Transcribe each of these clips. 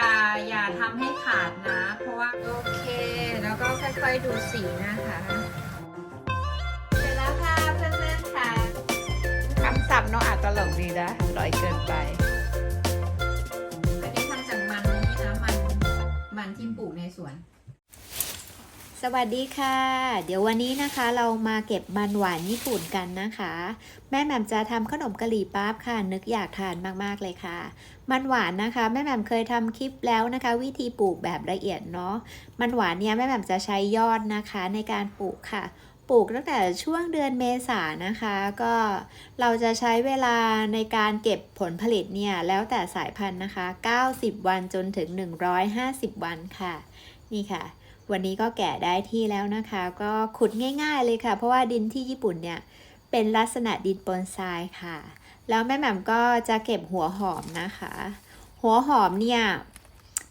อย่าอย่าทำให้ขาดนะ เพราะว่า โอเค แล้วก็ค่อยๆดูสีนะคะเสร็จแล้วค่ะเพื่อนๆค่ะคำศัพท์เนาะอาจตลกดีนะอร่อยเกินไป อันนี้ทำจากมันนี่นะมันมันที่ปลูกในสวน สวัสดีค่ะ เดี๋ยววันนี้นะคะเรามาเก็บมันหวานญี่ปุ่นกันนะคะ แม่แหม่มจะทำขนมกะหรี่ปั๊บค่ะ นึกอยากทานมากๆเลยค่ะ มันหวานนะคะ แม่แหม่มเคยทำคลิปแล้วนะคะ วิธีปลูกแบบละเอียดเนาะมันหวานเนี่ยแม่แหม่มจะใช้ยอดนะคะในการปลูกค่ะปลูกตั้งแต่ช่วงเดือนเมษานะคะ ก็เราจะใช้เวลาในการเก็บผลผลิตเนี่ยแล้วแต่สายพันธุ์นะคะ 90 วันจนถึง 150 วันค่ะ นี่ค่ะ วันนี้ก็แกะได้ที่แล้วนะคะ ก็ขุดง่าย ๆเลยค่ะ เพราะว่าดินที่ญี่ปุ่นเนี่ยเป็นลักษณะดินปนทรายค่ะ แล้วแม่แหม่มก็จะเก็บหัวหอมนะคะ หัวหอมเนี่ย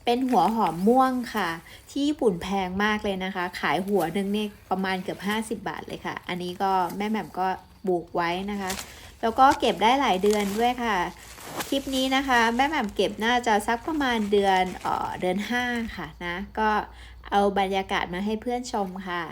เป็นหัวหอมม่วงค่ะ ที่ญี่ปุ่นแพงมากเลยนะคะ ขายหัวหนึ่งเนี่ยประมาณเกือบ 50 บาทเลยค่ะ อันนี้ก็แม่แหม่มก็ปลูกไว้นะคะ แล้วก็เก็บได้หลายเดือนด้วยค่ะ คลิปนี้นะคะ แม่แหม่มเก็บน่าจะสักประมาณเดือนเออเดือน 5 ค่ะนะ ก็เอาบรรยากาศมาให้เพื่อนชมค่ะ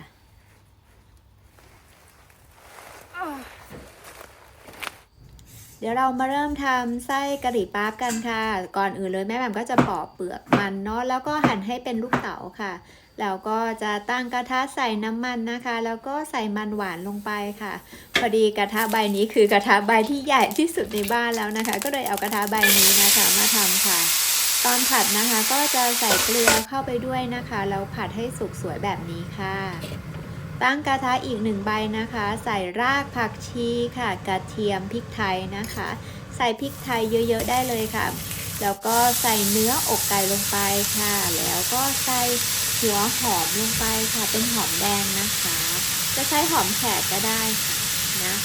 เดี๋ยวเรามาเริ่มทำไส้กะหรี่ปั๊บกันค่ะ ก่อนอื่นเลยแม่แหม่มก็จะปอกเปลือกมันเนาะแล้วก็หั่นให้เป็นลูกเต๋าค่ะแล้วก็จะตั้งกระทะใส่น้ำมันนะคะ แล้วก็ใส่มันหวานลงไปค่ะ พอดีกระทะใบนี้คือกระทะใบที่ใหญ่ที่สุดในบ้านแล้วนะคะ ก็เลยเอากระทะใบนี้นะคะมาทำค่ะ ตอนผัดนะคะก็จะใส่เกลือเข้าไปด้วยนะคะ แล้วผัดให้สุกสวยแบบนี้ค่ะ ตั้งกระทะอีกหนึ่งใบนะคะ ใส่รากผักชีค่ะ กระเทียมพริกไทยนะคะ ใส่พริกไทยเยอะๆได้เลยค่ะ แล้วก็ใส่เนื้ออกไก่ลงไปค่ะ แล้วก็ใส่หัวหอมลงไปค่ะ เป็นหอมแดงนะคะ จะใช้หอมแขกก็ได้ค่ะนะ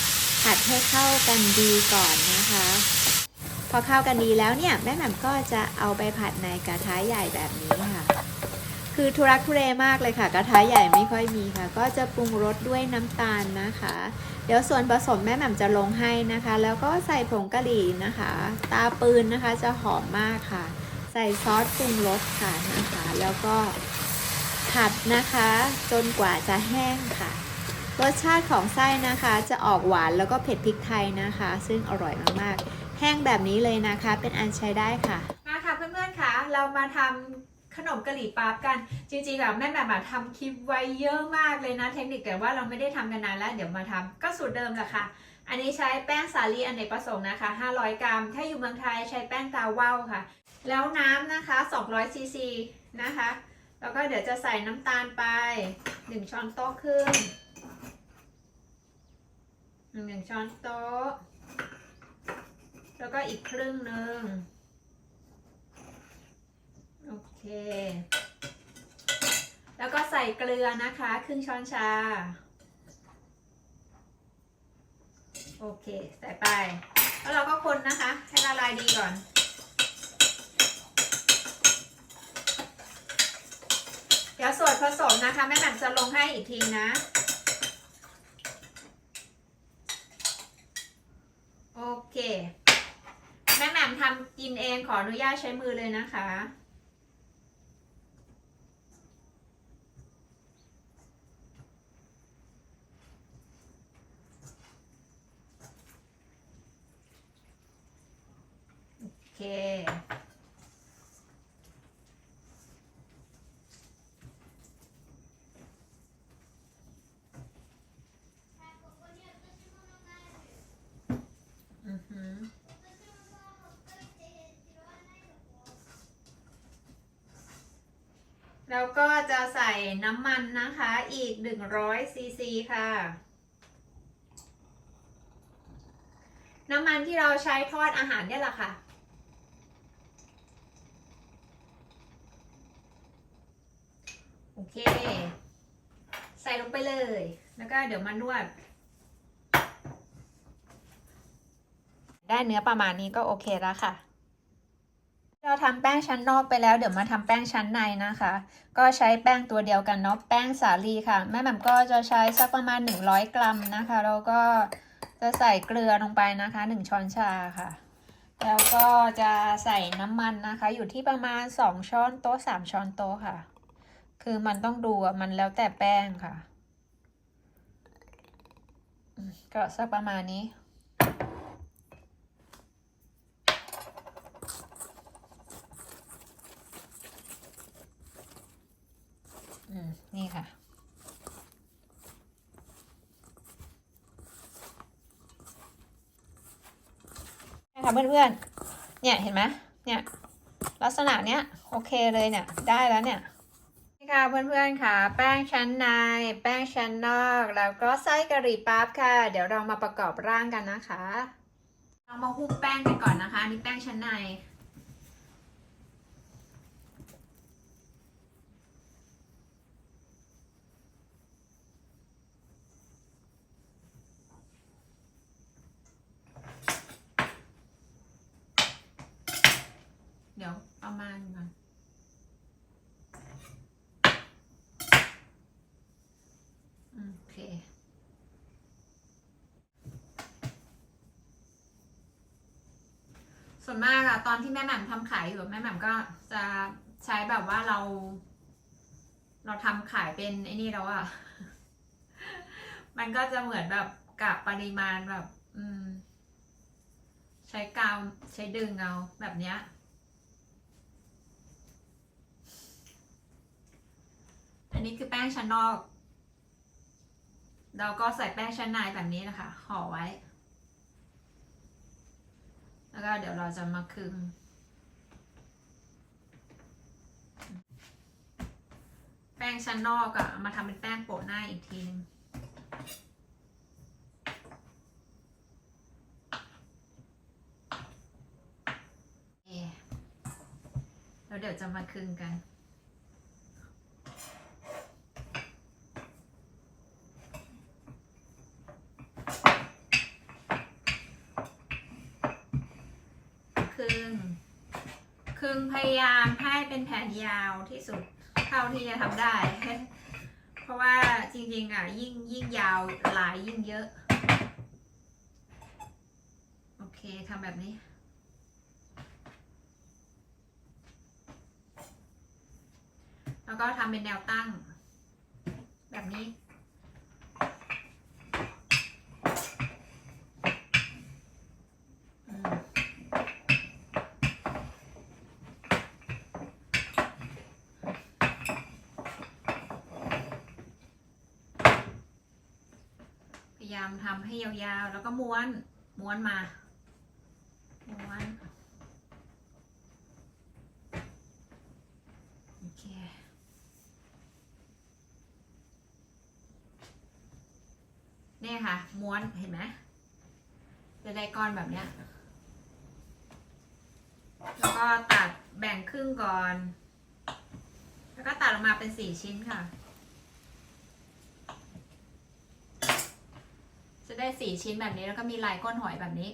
ผัดให้เข้ากันดีก่อนนะคะ พอเข้ากันดีแล้วเนี่ยแม่แหม่มก็จะเอาไปผัดในกระทะใหญ่แบบนี้ค่ะ คือทุรักทุเลมากเลยค่ะ กระทะใหญ่ไม่ค่อยมีค่ะ ก็จะปรุงรสด้วยน้ำตาลนะคะ เดี๋ยวส่วนผสมแม่แหม่มจะลงให้นะคะ แล้วก็ใส่ผงกะหรี่นะคะ ตาปืนนะคะจะหอมมากค่ะ ใส่ซอสปรุงรสค่ะนะคะ แล้วก็ผัดนะคะ จนกว่าจะแห้งค่ะ รสชาติของไส้นะคะจะออกหวานแล้วก็เผ็ดพริกไทยนะคะ ซึ่งอร่อยมากๆ แห้งแบบนี้เลยนะคะ เป็นอันใช้ได้ค่ะ มาค่ะเพื่อนๆค่ะเรามาทำขนมกะหรี่ปั๊บกัน จริงๆแบบแม่แบบมาทำคลิปไว้เยอะมากเลยนะ เทคนิคแต่ว่าเราไม่ได้ทำกันนานแล้วเดี๋ยวมาทำก็สูตรเดิมแหละค่ะ อันนี้ใช้แป้งสาลีอเนกประสงค์นะคะ 500 กรัม ถ้าอยู่เมืองไทยใช้แป้งตาว่าวค่ะ แล้วน้ำนะคะ 200ซีซีนะคะแล้วก็เดี๋ยวจะใส่น้ำตาลไป1ช้อนโต๊ะครึ่งหนึ่งช้อนโต๊ะ แล้วก็อีกครึ่งหนึ่งโอเค แล้วก็ใส่เกลือนะคะ ครึ่งช้อนชา โอเค ใส่ไป แล้วเราก็คนนะคะ ให้ละลายดีก่อนเดี๋ยวส่วนผสมนะคะแม่แหม่มจะลงให้อีกทีนะ โอเค กินเองขออนุญาตใช้มือเลยนะคะ โอเค อือหือ แล้วก็จะใส่น้ำมันนะคะอีก 100ซีซีค่ะ น้ำมันที่เราใช้ทอดอาหารเนี่ยแหละค่ะ โอเค ใส่ลงไปเลย แล้วก็เดี๋ยวมานวด ได้เนื้อประมาณนี้ก็โอเคแล้วค่ะ เราทำแป้งชั้นนอกไปแล้ว เดี๋ยวมาทำแป้งชั้นในนะคะ ก็ใช้แป้งตัวเดียวกันเนาะแป้งสาลีค่ะ แม่แหม่มก็จะใช้สักประมาณ 100 กรัมนะคะแล้วก็จะใส่เกลือลงไปนะคะ 1 ช้อนชาค่ะ แล้วก็จะใส่น้ำมันนะคะ อยู่ที่ประมาณ 2 ช้อนโต๊ะ 3 ช้อนโต๊ะค่ะ คือมันต้องดูมันแล้วแต่แป้งค่ะ ก็สักประมาณนี้ นี่ค่ะ นะคะเพื่อนๆ เนี่ยเห็นไหมเนี่ยลักษณะเนี้ยโอเคเลยเนี่ยได้แล้วเนี่ยนี่ค่ะเพื่อนๆค่ะ แป้งชั้นใน แป้งชั้นนอก แล้วก็ไส้กะหรี่ปั๊บค่ะ เดี๋ยวเรามาประกอบร่างกันนะคะ เรามาหุ้มแป้งกันก่อนนะคะนี่แป้งชั้นใน ดี๋ยวประมาณก่อนโอเค ส่วนมากอะตอนที่แม่แหม่มทำขายอยู่แม่แหม่มก็จะใช้แบบว่าเรา เราทำขายเป็นไอ้นี่แล้วอะมันก็จะเหมือนแบบกะปริมาณแบบ อืม ใช้กาวใช้ดึงเอาแบบเนี้ย นนี้คือแป้งชั้นนอก เราก็ใส่แป้งชั้นในแบบนี้นะคะ ห่อไว้ แล้วก็เดี๋ยวเราจะมาคึง แป้งชั้นนอกอะมาทำเป็นแป้งโปะหน้าอีกทีนึงเอ๊ะแล้วเดี๋ยวจะมาคึงกัน คึงคึงพยายามให้เป็นแผ่นยาวที่สุดเท่าที่จะทำได้ เพราะว่าจริงๆอะยิ่งยิ่งยาวลายยิ่งเยอะ โอเคทำแบบนี้แล้วก็ทำเป็นแนวตั้ง แบบนี้ายามทำให้ยาวๆ แล้วก็ม้วน ม้วนมา ม้วน โอเค เนี่ยค่ะ ม้วน เห็นไหมจะได้ก้อนแบบเนี้ย แล้วก็ตัดแบ่งครึ่งก่อน แล้วก็ตัดออกมาเป็นสี่ชิ้นค่ะ จะได้ สี่ชิ้นแบบนี้แล้วก็มีลายก้นหอยแบบนี้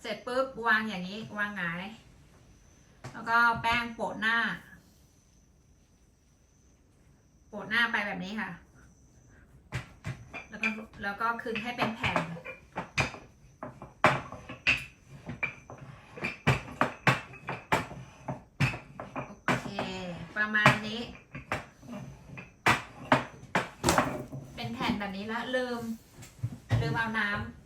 เสร็จปุ๊บวางอย่างนี้วางหงายแล้วก็แป้งโปะหน้า โปะหน้าไปแบบนี้ค่ะ แล้วก็แล้วก็คึงให้เป็นแผ่นโอเคประมาณนี้ เป็ นแผ่นแบบนี้แล้วลืมลืมเอาน้ำ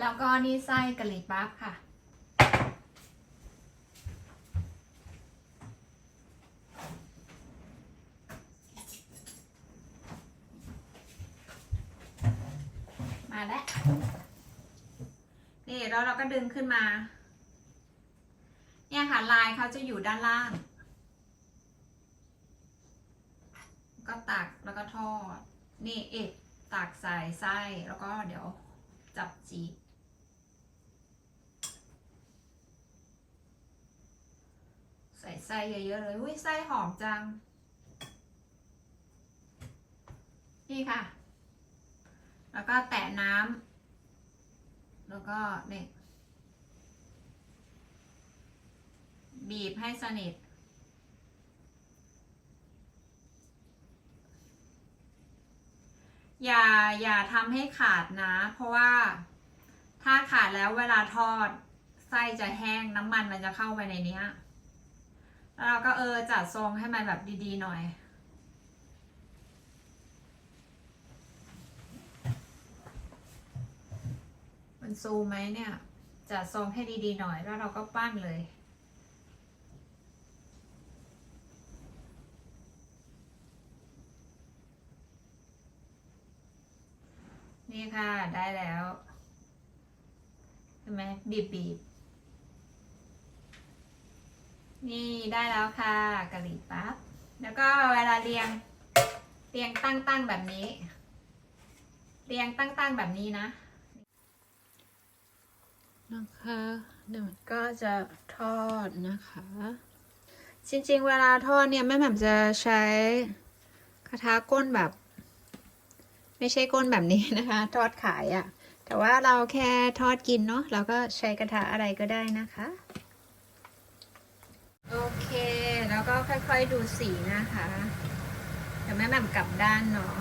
แล้วก็นี่ไส้กะหรี่ปั๊บค่ะ มาแล้ว นี่แล้วเรา ก็ดึงขึ้นมา เนี่ยค่ะลายเขาจะอยู่ด้านล่าง ก็ตักแล้วก็ทอด นี่เอกตักใส่ไส้แล้วก็เดี๋ยวจับจีใส่ไส้เยอะๆเลยอุ้ยไส้หอมจัง นี่ค่ะ แล้วก็แตะน้ำ แล้วก็เนี่ย บีบให้สนิท อย่าอย่าทำให้ขาดนะ เพราะว่าถ้าขาดแล้วเวลาทอดไส้จะแห้งน้ำมันมันจะเข้าไปในเนี้ยแล้วเราก็เออจัดทรงให้มันแบบดี ๆ หน่อยมันซูมไหมเนี่ยจัดทรงให้ดีๆหน่อยแล้วเราก็ปั้นเลย นี่ค่ะได้แล้วเห็นไหมบีบบีบนี่ได้แล้วค่ะกะหรี่ปั๊บแล้วก็เวลาเรียงเรียงตั้งตั้งๆแบบนี้ เรียงตั้งตั้งๆแบบนี้นะนะคะเดี๋ยวมันก็จะทอดนะคะ จริงๆ เวลาทอดเนี่ยแม่แหม่มจะใช้กระทะก้นแบบ ไม่ใช่ก้นแบบนี้นะคะ ทอดขายอะ่ะ แต่ว่าเราแค่ทอดกินเนาะเราก็ใช้กระทะอะไรก็ได้นะคะ โอเค แล้วก็ค่อยๆดูสีนะคะเดี๋ยวแม่แหม่มกลับด้านเนาะ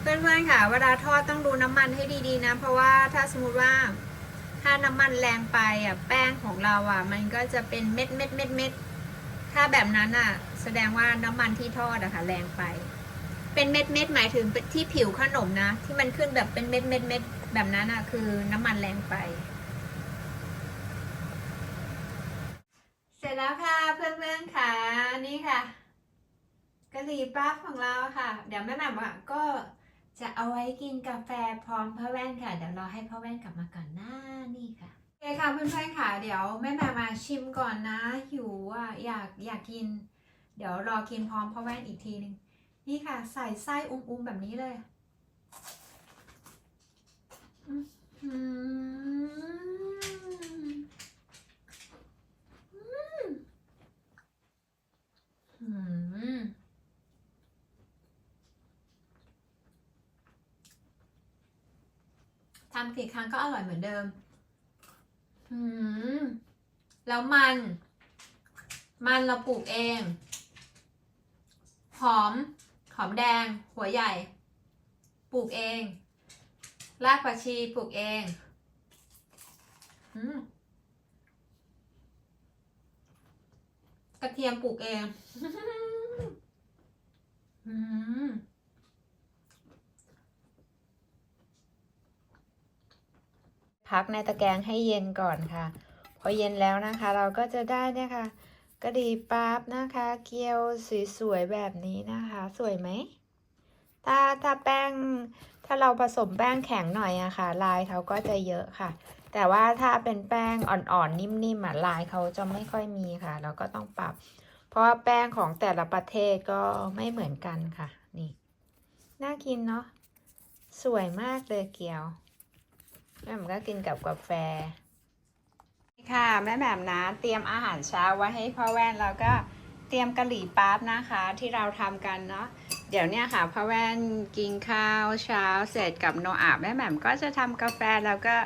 เพื่อนๆค่ะ เวลาทอดต้องดูน้ำมันให้ดีๆนะ เพราะว่าถ้าสมมติว่าถ้าน้ำมันแรงไปอะแป้งของเราอะ มันก็จะเป็นเม็ดเม็ดเม็ดเม็ดถ้าแบบนั้นอะ แสดงว่าน้ำมันที่ทอดอะค่ะแรงไป เป็นเม็ดเม็ดหมายถึงที่ผิวขนมนะ ที่มันขึ้นแบบเป็นเม็ดเม็ดเม็ดแบบนั้นอะคือน้ำมันแรงไป เสร็จแล้วค่ะเพื่อนๆค่ะนี่ค่ะกะหรี่ปั๊บของเราค่ะ เดี๋ยวแม่แหม่มอะก็จะเอาไว้กินกาแฟพร้อมพ่อแว่นค่ะ เดี๋ยวรอให้พ่อแว่นกลับมาก่อนหน้านี่ค่ะโอเคค่ะเพื่อนๆค่ะ เดี๋ยวแม่แหม่มาชิมก่อนนะหิวอะอยากอยากกิน เดี๋ยวรอกินพร้อมพ่อแว่นอีกทีหนึ่ง นี่ค่ะ ใส่ไส้อุ้มๆแบบนี้เลยทำกี่ครั้งก็อร่อยเหมือนเดิม แล้วมัน มันเราปลูกเอง หอม หอมแดง หัวใหญ่ ปลูกเอง รากผักชีปลูกเองอกระเทียมปลูกเองพักในตะแกรงให้เย็นก่อนค่ะ พอเย็นแล้วนะคะ เราก็จะได้เนี่ยค่ะ กระดีปั๊บนะคะ เกี๊ยวสวยๆแบบนี้นะคะ สวยไหมถ้าถ้าแป้งถ้าเราผสมแป้งแข็งหน่อยอะค่ะ ลายเขาก็จะเยอะค่ะ แต่ว่าถ้าเป็นแป้งอ่อนๆนิ่มๆอะลายเขาจะไม่ค่อยมีค่ะ เราก็ต้องปรับ เพราะว่าแป้งของแต่ละประเทศก็ไม่เหมือนกันค่ะ นี่น่ากินเนาะสวยมากเลยเกี๊ยวแม่แหม่มก็กินกับกาแฟ ค่ะแม่แหม่มนะเตรียมอาหารเช้าไว้ให้พ่อแว่นแล้วก็เตรียมกะหรี่ปั๊บนะคะที่เราทำกันเนาะเดี๋ยวเนี่ยค่ะพ่อแว่นกินข้าวเช้าเสร็จกับโนอาแม่แหม่มก็จะทำกาแฟแล้วก็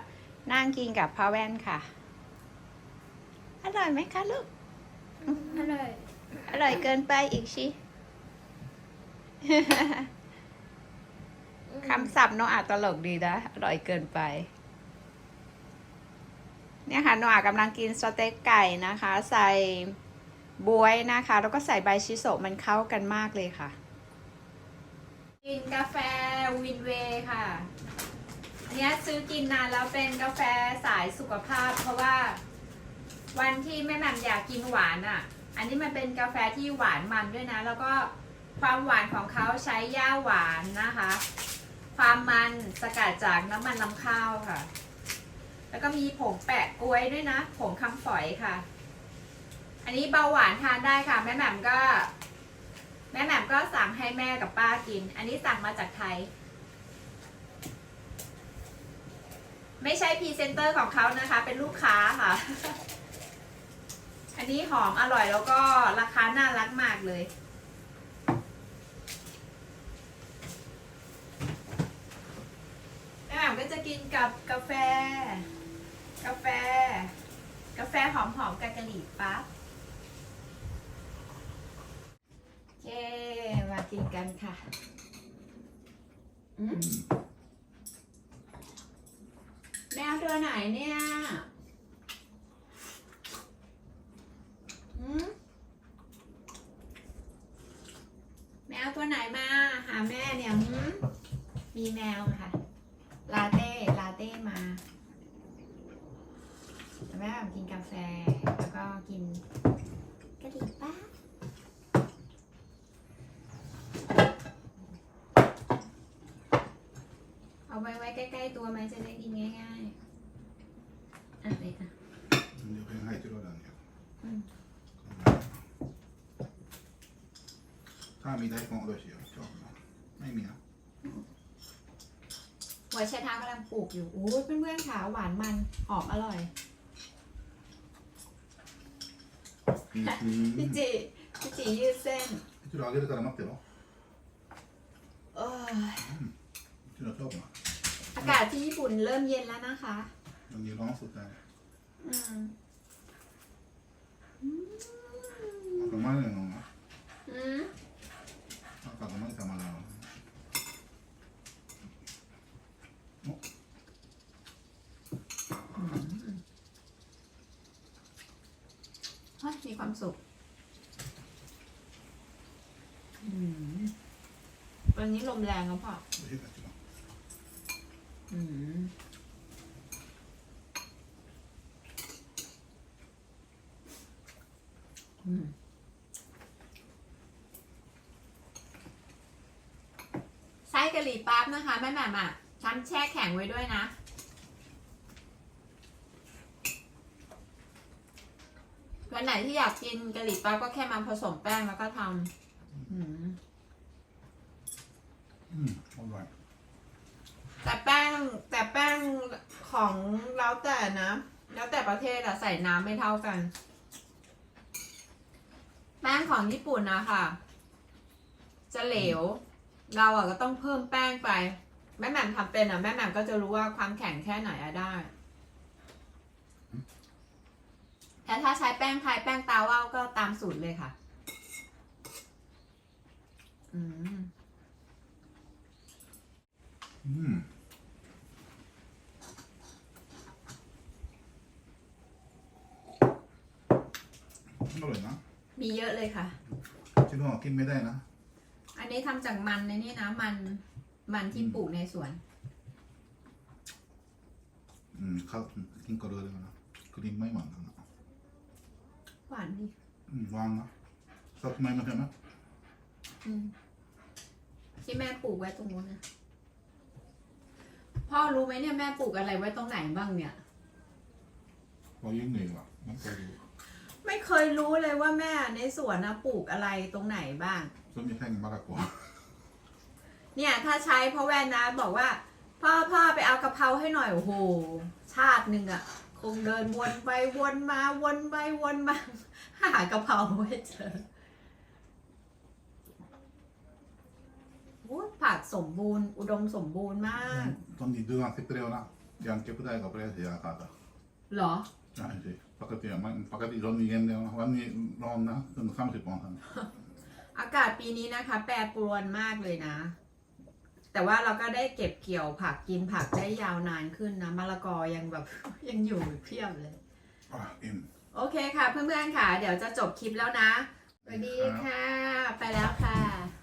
นั่งกินกับพ่อแว่นค่ะอร่อยไหมคะลูกอร่อยอร่อยเกินไปอีกชิคำศัพท์โนอาตลกดีนะอร่อยเกินไป เนี่ยค่ะโนอากำลังกินสเต็กไก่นะคะ ใส่บวยนะคะ แล้วก็ใส่ใบชิโซะมันเข้ากันมากเลยค่ะ กินกาแฟวินเวย์ค่ะอันเนี้ยซื้อกินนานแล้วเป็นกาแฟสายสุขภาพ เพราะว่า วันที่แม่แหม่มอยากกินหวานอะ อันนี้มันเป็นกาแฟที่หวานมันด้วยนะ แล้วก็ความหวานของเขาใช้ย่าหวานนะคะ ความมันสกัดจากน้ำมันลำข้าวค่ะ แล้วก็มีผงแปะกล้วยด้วยนะ ผงคำฝอยค่ะ อันนี้เบาหวานทานได้ค่ะ แม่แหม่มก็ แม่แหม่มก็สั่งให้แม่กับป้ากิน อันนี้สั่งมาจากไทย ไม่ใช่พรีเซนเตอร์ของเขานะคะ เป็นลูกค้าค่ะ อันนี้หอมอร่อยแล้วก็ราคาน่ารักมากเลยแม่แหม่มก็จะกินกับกาแฟ กาแฟ กาแฟหอมๆกับกะหรี่ปั๊บเย้มากินกันค่ะอแมวตัวไหนเนี่ยแมวตัวไหนมา หาแม่เนี่ยมีแมวค่ะ ลาเต้ ลาเต้มา แม่แบบกินกาแฟแล้วก็กินกะหรี่ปั๊บเอาไว้ไว้ใกล้ๆตัวไหมจะได้กินง่ายๆอะเลยอะเดี๋ยวไปให้ที่รถอันเดียวอืมถ้ามีได้ของด้วยเชียวชอบนะไม่มีนะหัวไชเท้ากำลังปลูกอยู่โอ้ยเพื่อนๆค่ะหวานมันหอมอร่อย อืม พี่จีพี่จียืดเส้น 밑으로 아게를 깔아 막대로 เอ้ย 밑으로 펴봐 อากาศที่ญี่ปุ่นเริ่มเย็นแล้วนะคะ 여기 넣었ร้องสุดใจอืม 아까 말했는 มแรงครับพ่าอืมอืไส้กะหรี่ปั๊บนะคะแม่แม่มอะฉันแช่แข็งไว้ด้วยนะ วันไหนที่อยากกินกะหรี่ปั๊บก็แค่มาผสมแป้งแล้วก็ทำ แต่แป้งของแล้วแต่นะ แล้วแต่ประเทศอะใส่น้ำไม่เท่ากัน แป้งของญี่ปุ่นนะคะจะเหลว เราอะก็ต้องเพิ่มแป้งไป แม่แหม่มทำเป็นอะแม่แหม่มก็จะรู้ว่าความแข็งแค่ไหนอะได้แต่ถ้าใช้แป้งไทยแป้งตาว่าวก็ตามสูตรเลยค่ะ อืมうん อร่อยนะมีเยอะเลยค่ะ ชิโน่กินไม่ได้นะอันนี้ทำจากมันในนี่นะมันมันที่ปลูกในสวน อืมข้าวกินกระเดือเลยนะกลินไม่หวานนะหวานดีอืมหวานนะสักไม้มาใช่ไหมอืมที่แม่ปลูกไว้ตรงนู้นนะพ่อรู้ไหมเนี่ยแม่ปลูกอะไรไว้ตรงไหนบ้างเนี่ย พอยิ่งเหนื่อยว่ะมันไปดู ไม่เคยรู้เลยว่าแม่ในสวนนะปลูกอะไรตรงไหนบ้างส่วนมีแค่มะละกอเนี่ยถ้าใช้พ่อแว่นนะบอกว่า พ่อพ่อไปเอากะเพราให้หน่อยโอ้โหชาติหนึ่งอะคงเดินวนไปวนมาวนไปวนมา หากะเพราไม่เจอโอ้ยผักสมบูรณ์ อุดมสมบูรณ์มาก ตอนนี้ดูงานสิเปรี้ยวนะยังเก็บได้กับเปรี้ยวเสียขาดอะเหรอ ใช่สิ ปกติอะมันปกติร้อนมีเย็นเดียวนะวันนี้ร้อนนะถึงสามสิบองศาอากาศปีนี้นะคะ แปรปรวนมากเลยนะ แต่ว่าเราก็ได้เก็บเกี่ยวผักกินผักได้ยาวนานขึ้นนะมะละกอยังแบบ ยังอยู่เพียบเลย อะอิ่ม โอเคค่ะเพื่อนๆค่ะ เดี๋ยวจะจบคลิปแล้วนะสวัสดีค่ะ